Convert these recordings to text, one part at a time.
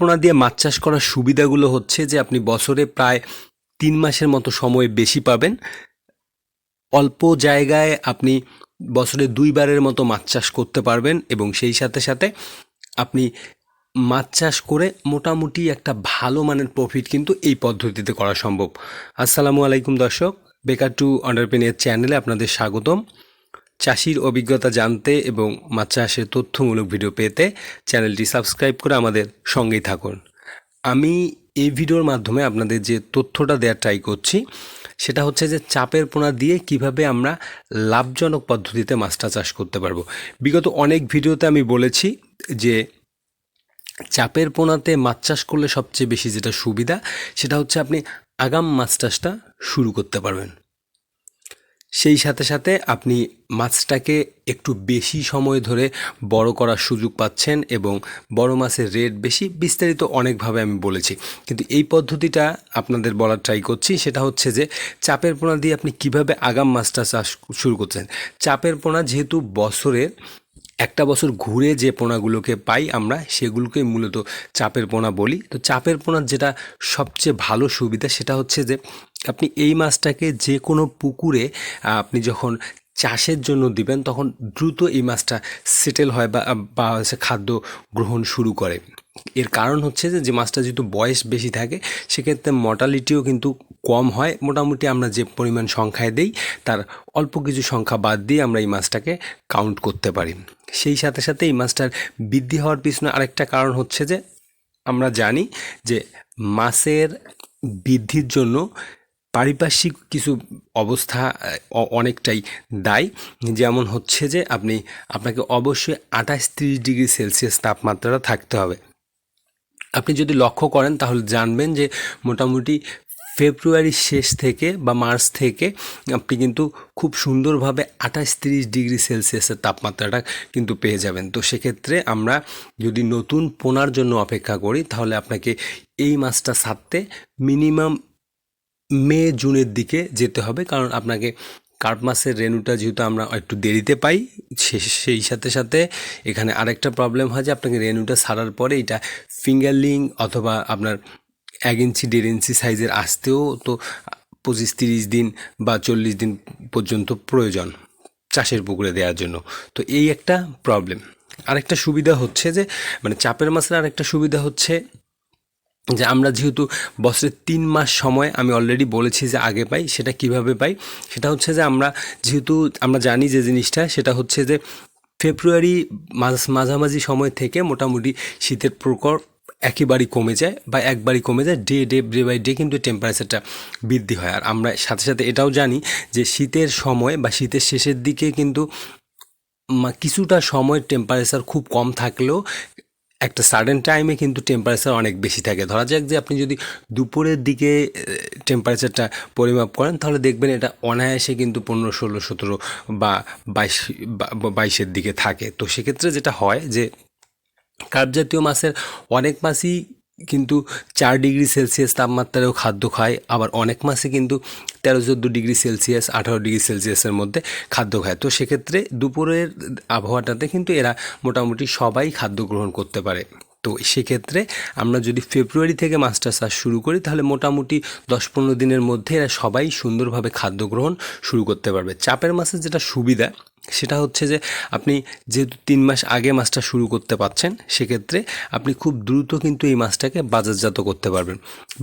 পোনা দিয়ে মাছ চাষ করার সুবিধাগুলো হচ্ছে যে আপনি বছরে প্রায় তিন মাসের মতো সময় বেশি পাবেন। অল্প জায়গায় আপনি বছরে দুইবারের মতো মাছ চাষ করতে পারবেন এবং সেই সাথে সাথে আপনি মাছ চাষ করে মোটামুটি একটা ভালো মানের প্রফিট কিন্তু এই পদ্ধতিতে করা সম্ভব। আসসালামু আলাইকুম দর্শক, বেকার টু অন্টারপ্রেনিয়ার চ্যানেলে আপনাদের স্বাগতম। চাষির অভিজ্ঞতা জানতে এবং মাছ চাষের তথ্যমূলক ভিডিও পেতে চ্যানেলটি সাবস্ক্রাইব করে আমাদের সঙ্গেই থাকুন। আমি এই ভিডিওর মাধ্যমে আপনাদের যে তথ্যটা দেওয়ার ট্রাই করছি, সেটা হচ্ছে যে চাপের পোনা দিয়ে কীভাবে আমরা লাভজনক পদ্ধতিতে মাছটা চাষ করতে পারব। বিগত অনেক ভিডিওতে আমি বলেছি যে চাপের পোনাতে মাছ চাষ করলে সবচেয়ে বেশি যেটা সুবিধা, সেটা হচ্ছে আপনি আগাম মাছ চাষটা শুরু করতে পারবেন। সেই সাথে সাথে আপনি মাছটাকে একটু বেশি সময় ধরে বড় করার সুযোগ পাচ্ছেন এবং বড় মাছের রেট বেশি বিস্তারিত অনেকভাবে আমি বলেছি। কিন্তু এই পদ্ধতিটা আপনাদের বলার ট্রাই করছি, সেটা হচ্ছে যে চাপের পোনা দিয়ে আপনি কীভাবে আগাম মাছটা চাষ শুরু করছেন। চাপের পোনা যেহেতু বছরের, একটা বছর ঘুরে যে পোনাগুলোকে পাই আমরা সেগুলোকে মূলত চাপের পোনা বলি। তো চাপের পোনার যেটা সবচেয়ে ভালো সুবিধা, সেটা হচ্ছে যে আপনি এই মাছটাকে যে কোনো পুকুরে, আপনি যখন চাষের জন্য দিবেন, তখন দ্রুত এই মাছটা সেটেল হয় বা বা হচ্ছে খাদ্য গ্রহণ শুরু করে। এর কারণ হচ্ছে যে যে মাছটা যেহেতু বয়স বেশি থাকে, সেক্ষেত্রে মর্টালিটিও কিন্তু কম হয়। মোটামুটি আমরা যে পরিমাণ সংখ্যায় দেই, তার অল্প কিছু সংখ্যা বাদ দিয়ে আমরা এই মাছটাকে কাউন্ট করতে পারি। সেই সাথে সাথে এই মাছটার বৃদ্ধি হওয়ার পিছনে আরেকটা কারণ হচ্ছে যে, আমরা জানি যে মাছের বৃদ্ধির জন্য পারিপার্শ্বিক কিছু অবস্থা অনেকটাই দায়ী। যেমন হচ্ছে যে আপনি, আপনাকে অবশ্যই আঠাশ তিরিশ ডিগ্রি সেলসিয়াস তাপমাত্রাটা থাকতে হবে। আপনি যদি লক্ষ্য করেন তাহলে জানবেন যে মোটামুটি ফেব্রুয়ারির শেষ থেকে বা মার্চ থেকে আপনি কিন্তু খুব সুন্দরভাবে আঠাশ তিরিশ ডিগ্রি সেলসিয়াসের তাপমাত্রাটা কিন্তু পেয়ে যাবেন। তো সেক্ষেত্রে আমরা যদি নতুন পোনার জন্য অপেক্ষা করি, তাহলে আপনাকে এই মাছটা ছাড়তে মিনিমাম মে, জুনের দিকে যেতে হবে। কারণ আপনাকে কার্প মাসের রেনুটা যেহেতু আমরা একটু দেরিতে পাই সেই সাথে সাথে এখানে আরেকটা প্রবলেম হয় যে আপনাকে রেনুটা সারার পরে এটা ফিঙ্গারলিং অথবা আপনার এক ইঞ্চি, দেড় ইঞ্চি সাইজের আসতেও তো পঁচিশ, তিরিশ দিন বা চল্লিশ দিন পর্যন্ত প্রয়োজন চাষের পুকুরে দেওয়ার জন্য। তো এই একটা প্রবলেম আরেকটা সুবিধা হচ্ছে যে মানে চাপের মাছের আরেকটা সুবিধা হচ্ছে যে আমরা যেহেতু বছরের তিন মাস সময় আমি অলরেডি বলেছি যে আগে পাই, সেটা কীভাবে পাই? সেটা হচ্ছে যে আমরা যেহেতু আমরা জানি যে জিনিসটা, সেটা হচ্ছে যে ফেব্রুয়ারি মাঝ, মাঝামাঝি সময় থেকে মোটামুটি শীতের প্রকর একেবারেই কমে যায় বা একবারই কমে যায় day day day by day কিন্তু টেম্পারেচারটা বৃদ্ধি হয়। আর আমরা সাথে সাথে এটাও জানি যে শীতের সময় বা শীতের শেষের দিকে কিন্তু কিছুটা সময় টেম্পারেচার খুব কম থাকলেও একটা সার্টেন টাইমে কিন্তু টেম্পারেচার অনেক বেশি থাকে। ধরা যাক যে আপনি যদি দুপুরের দিকে টেম্পারেচারটা পরিমাপ করেন, তাহলে দেখবেন এটা অনায়াসে কিন্তু পনেরো, ষোলো, সতেরো বা বাইশ বাইশের দিকে থাকে। তো সেক্ষেত্রে যেটা হয় যে কার্প জাতীয় মাছের অনেক মাছই কিন্তু চার ডিগ্রি সেলসিয়াস তাপমাত্রায়ও খাদ্য খায়, আবার অনেক মাসে কিন্তু তেরো চোদ্দ ডিগ্রি সেলসিয়াস, আঠারো ডিগ্রি সেলসিয়াসের মধ্যে খাদ্য খায়। তো সেক্ষেত্রে দুপুরের আবহাওয়াটাতে কিন্তু এরা মোটামুটি সবাই খাদ্য গ্রহণ করতে পারে। তো সেক্ষেত্রে আমরা যদি ফেব্রুয়ারি থেকে মাছটা চাষ শুরু করি, তাহলে মোটামুটি দশ পনেরো দিনের মধ্যে এরা সবাই সুন্দরভাবে খাদ্য গ্রহণ শুরু করতে পারবে। চাপের মাছের যেটা সুবিধা সেটা হচ্ছে যে আপনি যেহেতু তিন মাস আগে মাছটা শুরু করতে পারছেন, সেক্ষেত্রে আপনি খুব দ্রুত কিন্তু এই মাছটাকে বাজারজাত করতে পারবেন।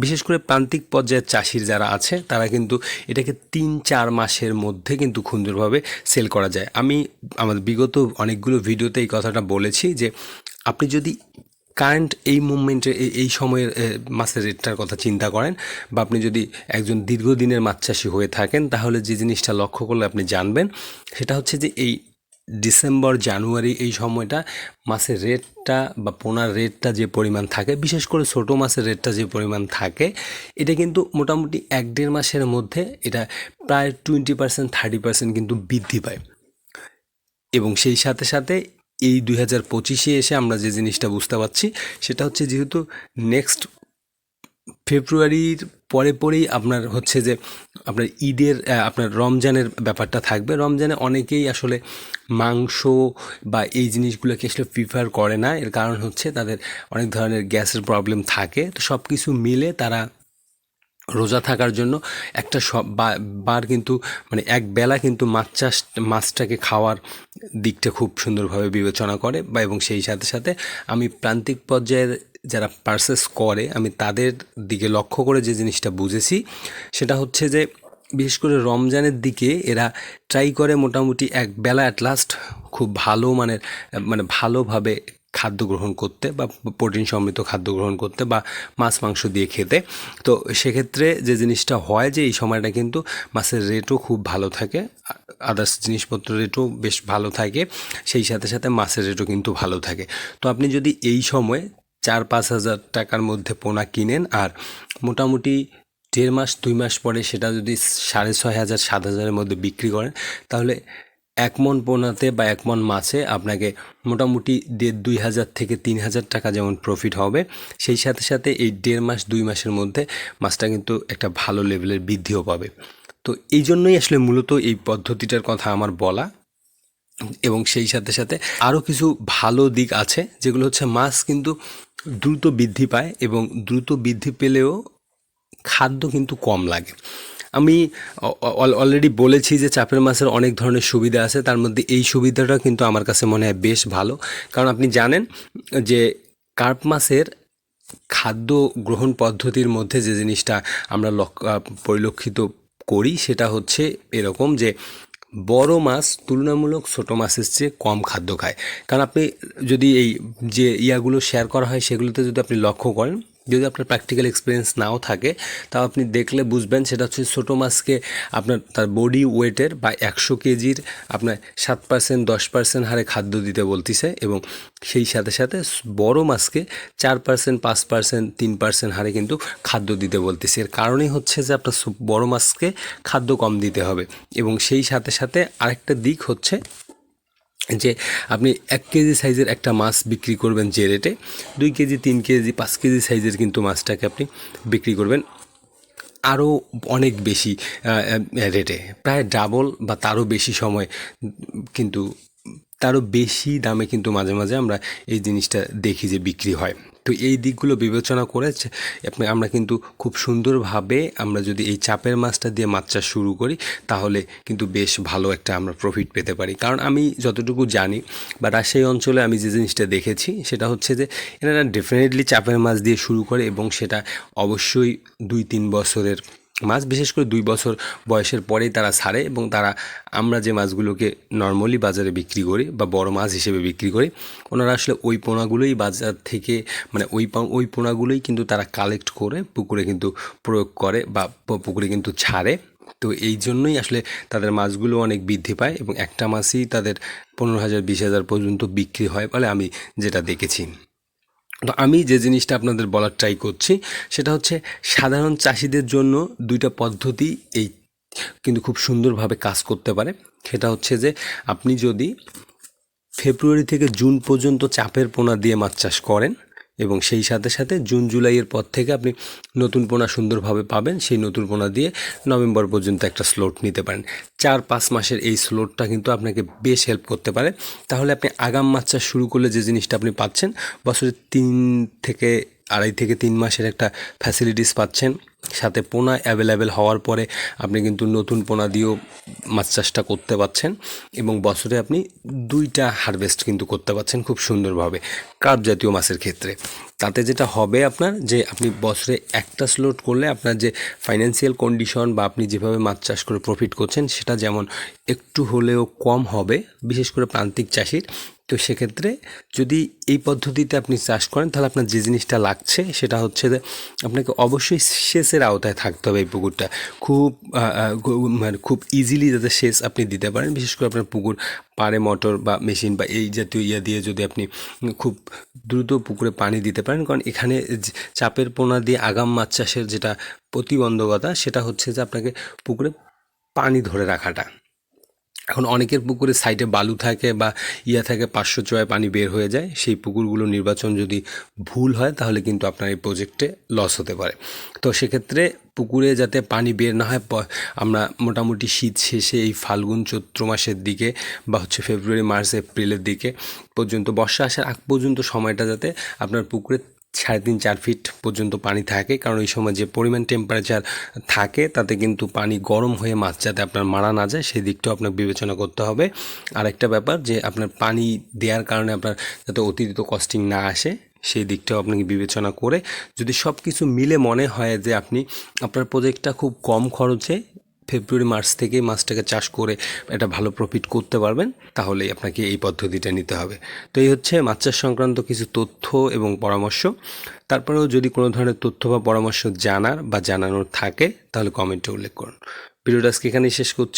বিশেষ করে প্রান্তিক পর্যায়ের চাষির যারা আছে, তারা কিন্তু এটাকে তিন চার মাসের মধ্যে কিন্তু সুন্দরভাবে সেল করা যায়। আমি আমাদের বিগত অনেকগুলো ভিডিওতে এই কথাটা বলেছি যে আপনি যদি কারেন্ট এই মুভমেন্টে এই সময়ের মাছের রেটটার কথা চিন্তা করেন বা আপনি যদি একজন দীর্ঘদিনের মাছ চাষি হয়ে থাকেন, তাহলে যে জিনিসটা লক্ষ্য করলে আপনি জানবেন, সেটা হচ্ছে যে এই ডিসেম্বর, জানুয়ারি এই সময়টা মাছের রেটটা বা পোনার রেটটা যে পরিমাণ থাকে, বিশেষ করে ছোটো মাছের রেটটা যে পরিমাণ থাকে, এটা কিন্তু মোটামুটি এক দেড় মাসের মধ্যে এটা প্রায় টোয়েন্টি পার্সেন্ট থার্টি পার্সেন্ট কিন্তু বৃদ্ধি পায়। এবং সেই সাথে সাথে এই দুই হাজার পঁচিশে এসে আমরা যে জিনিসটা বুঝতে পারছি, সেটা হচ্ছে যেহেতু নেক্সট ফেব্রুয়ারির পরে পরেই আপনার হচ্ছে যে আপনার ঈদের আপনার রমজানের ব্যাপারটা থাকবে। রমজানে অনেকেই আসলে মাংস বা এই জিনিসগুলোকে আসলে প্রিফার করে না। এর কারণ হচ্ছে তাদের অনেক ধরনের গ্যাসের প্রবলেম থাকে। তো সব কিছু মিলে তারা রোজা থাকার জন্য একটা সব বার কিন্তু মানে এক বেলা কিন্তু মাছ চাষ, মাছটাকে খাওয়ার দিকটা খুব সুন্দরভাবে বিবেচনা করে বা এবং সেই সাথে সাথে আমি প্রান্তিক পর্যায়ের যারা পার্সেস করে, আমি তাদের দিকে লক্ষ্য করে যে জিনিসটা বুঝেছি, সেটা হচ্ছে যে বিশেষ করে রমজানের দিকে এরা ট্রাই করে মোটামুটি এক বেলা অ্যাট লাস্ট খুব ভালো মানের মানে ভালোভাবে খাদ্য গ্রহণ করতে বা প্রোটিন সমৃদ্ধ খাদ্য গ্রহণ করতে বা মাছ, মাংস দিয়ে খেতে। তো সেক্ষেত্রে যে জিনিসটা হয় যে এই সময়টা কিন্তু মাছের রেটও খুব ভালো থাকে আদার্স জিনিসপত্র রেটও বেশ ভালো থাকে, সেই সাথে সাথে মাছের রেটও কিন্তু ভালো থাকে। তো আপনি যদি এই সময় চার পাঁচ হাজার টাকার মধ্যে পোনা কিনেন আর মোটামুটি দেড় মাস, দুই মাস পরে সেটা যদি সাড়ে ছয় হাজার, সাত হাজারের মধ্যে বিক্রি করেন, তাহলে এক মন পোনাতে বা এক মন মাছে আপনাকে মোটামুটি দেড় দুই হাজার থেকে তিন হাজার টাকা যেমন প্রফিট হবে। সেই সাথে সাথে এই দেড় মাস, দুই মাসের মধ্যে মাছটা কিন্তু একটা ভালো লেভেলের বৃদ্ধিও পাবে। তো এই জন্যই আসলে মূলত এই পদ্ধতিটার কথা আমার বলা। এবং সেই সাথে সাথে আরও কিছু ভালো দিক আছে, যেগুলো হচ্ছে মাছ কিন্তু দ্রুত বৃদ্ধি পায় এবং দ্রুত বৃদ্ধি পেলেও খাদ্য কিন্তু কম লাগে। আমি অলরেডি বলেছি যে চাপের মাছের অনেক ধরনের সুবিধা আছে, তার মধ্যে এই সুবিধাটা কিন্তু আমার কাছে মনে হয় বেশ ভালো। কারণ আপনি জানেন যে কার্প মাছের খাদ্য গ্রহণ পদ্ধতির মধ্যে যে জিনিসটা আমরা পরিলক্ষিত করি, সেটা হচ্ছে এরকম যে বড় মাছ তুলনামূলক ছোট মাছের চেয়ে কম খাদ্য খায়। কারণ আপনি যদি এই যে ইয়াগুলো শেয়ার করা হয়, সেগুলোতে যদি আপনি লক্ষ্য করেন যদি আপনার প্র্যাকটিক্যাল এক্সপিরিয়েন্স নাও থাকে, তাও আপনি দেখলে বুঝবেন সেটা হচ্ছে ছোটো মাছকে আপনার তার বডি ওয়েটের বা একশো কেজির আপনার সাত পার্সেন্ট দশ পার্সেন্ট হারে খাদ্য দিতে বলতেছে এবং সেই সাথে সাথে বড় মাছকে চার পার্সেন্ট পাঁচ পার্সেন্ট তিন পার্সেন্ট হারে কিন্তু খাদ্য দিতে বলতেছে। এর কারণেই হচ্ছে যে আপনার বড় মাছকে খাদ্য কম দিতে হবে। এবং সেই সাথে সাথে আরেকটা দিক হচ্ছে যে আপনি এক কেজি সাইজের একটা মাছ বিক্রি করবেন যে রেটে, দুই কেজি, তিন কেজি, পাঁচ কেজি সাইজের কিন্তু মাছটাকে আপনি বিক্রি করবেন আরও অনেক বেশি রেটে। প্রায় ডাবল বা তারও বেশি সময় কিন্তু তারও বেশি দামে কিন্তু মাঝে মাঝে আমরা এই জিনিসটা দেখি যে বিক্রি হয়। তো এই দিকগুলো বিবেচনা করে আমরা কিন্তু খুব সুন্দরভাবে আমরা যদি এই চাপের মাছটা দিয়ে মাছ চাষ শুরু করি, তাহলে কিন্তু বেশ ভালো একটা আমরা প্রফিট পেতে পারি। কারণ আমি যতটুকু জানি বা রাজশাহী অঞ্চলে আমি যে জিনিসটা দেখেছি, সেটা হচ্ছে যে এনারা ডেফিনেটলি চাপের মাছ দিয়ে শুরু করে এবং সেটা অবশ্যই দুই তিন বছরের মাছ বিশেষ করে দুই বছর বয়সের পরেই তারা ছাড়ে এবং তারা, আমরা যে মাছগুলোকে নর্মালি বাজারে বিক্রি করি বা বড় মাছ হিসেবে বিক্রি করি, ওনারা আসলে ওই পোনাগুলোই বাজার থেকে মানে ওই ওই পোনাগুলোই কিন্তু তারা কালেক্ট করে পুকুরে কিন্তু প্রয়োগ করে বা পুকুরে কিন্তু ছাড়ে। তো এই জন্যই আসলে তাদের মাছগুলো অনেক বৃদ্ধি পায় এবং একটা মাছই তাদের পনেরো হাজার, বিশ হাজার পর্যন্ত বিক্রি হয় বলে আমি যেটা দেখেছি। তো আমি যে জিনিসটা আপনাদের বলার ট্রাই করছি, সেটা হচ্ছে সাধারণ চাষিদের জন্য দুইটা পদ্ধতি এই কিন্তু খুব সুন্দরভাবে কাজ করতে পারে। সেটা হচ্ছে যে আপনি যদি ফেব্রুয়ারি থেকে জুন পর্যন্ত চাপের পোনা দিয়ে মাছ চাষ করেন এবং সেই সাথে সাথে জুন, জুলাইয়ের পর থেকে আপনি নতুন পোনা সুন্দরভাবে পাবেন। সেই নতুন পোনা দিয়ে নভেম্বর পর্যন্ত একটা স্লোট নিতে পারেন। চার, পাঁচ মাসের এই স্লোটটা কিন্তু আপনাকে বেশ হেল্প করতে পারে। তাহলে আপনি আগাম মাছ চাষ শুরু করলে যে জিনিসটা আপনি পাচ্ছেন বছরের তিন থেকে আড়াই থেকে তিন মাসের একটা ফ্যাসিলিটিস পাচ্ছেন। সাথে পোনা অ্যাভেলেবেল হওয়ার পরে আপনি কিন্তু নতুন পোনা দিয়েও মাছ চাষটা করতে পারছেন এবং বছরে আপনি দুইটা হারভেস্ট কিন্তু করতে পারছেন খুব সুন্দরভাবে কার্প জাতীয় মাছের ক্ষেত্রে। তাতে যেটা হবে আপনার যে আপনি বছরে একটা স্লোট করলে আপনার যে ফাইন্যান্সিয়াল কন্ডিশন বা আপনি যেভাবে মাছ চাষ করে প্রফিট করছেন সেটা যেমন একটু হলেও কম হবে, বিশেষ করে প্রান্তিক চাষির। তো সেক্ষেত্রে যদি এই পদ্ধতিতে আপনি চাষ করেন, তাহলে আপনার যে জিনিসটা লাগছে সেটা হচ্ছে যে আপনাকে অবশ্যই সেচের আওতায় থাকতে হবে এই পুকুরটা। খুব মানে খুব ইজিলি যাতে সেচ আপনি দিতে পারেন। বিশেষ করে আপনার পুকুর, পাড়ে মোটর বা মেশিন বা এই জাতীয় ইয়া দিয়ে যদি আপনি খুব দ্রুত পুকুরে পানি দিতে পারেন, কারণ এখানে চাপের পোনা দিয়ে আগাম মাছ চাষের যেটা প্রতিবন্ধকতা, সেটা হচ্ছে যে আপনাকে পুকুরে পানি ধরে রাখাটা। এখন অনেকের পুকুরে সাইডে বালু থাকে বা ইয়া থাকে পাঁচশো চয় পানি বের হয়ে যায়। সেই পুকুরগুলো নির্বাচন যদি ভুল হয়, তাহলে কিন্তু আপনার এই প্রজেক্টে লস হতে পারে। তো সেক্ষেত্রে পুকুরে যাতে পানি বের না হয় আমরা মোটামুটি শীত শেষে এই ফাল্গুন চৈত্র মাসের দিকে বা হচ্ছে ফেব্রুয়ারি, মার্চ, এপ্রিলের দিকে পর্যন্ত, বর্ষা আসার আগ পর্যন্ত সময়টা যাতে আপনার পুকুরে সাড়ে তিন, চার ফিট পর্যন্ত পানি থাকে। কারণ এই সময় যে পরিমাণ টেম্পারেচার থাকে, তাতে কিন্তু পানি গরম হয়ে মাছ যাতে আপনার মারা না যায়, সেই দিকটাও আপনার বিবেচনা করতে হবে। আরেকটা ব্যাপার যে আপনার পানি দেওয়ার কারণে আপনার যাতে অতিরিক্ত কস্টিং না আসে, সেই দিকটাও আপনাকে বিবেচনা করে। যদি সব কিছু মিলে মনে হয় যে আপনি, আপনার প্রজেক্টটা খুব কম খরচে ফেব্রুয়ারি, মার্চ থেকে মাছটাকে চাষ করে একটা ভালো প্রফিট করতে পারবেন, তাহলেই আপনাকে এই পদ্ধতিটা নিতে হবে। তো এই হচ্ছে মাছ চাষ সংক্রান্ত কিছু তথ্য এবং পরামর্শ। তারপরেও যদি কোনো ধরনের তথ্য বা পরামর্শ জানার বা জানানোর থাকে, তাহলে কমেন্টে উল্লেখ করুন। ভিডিওটা আজকে এখানেই শেষ করছি।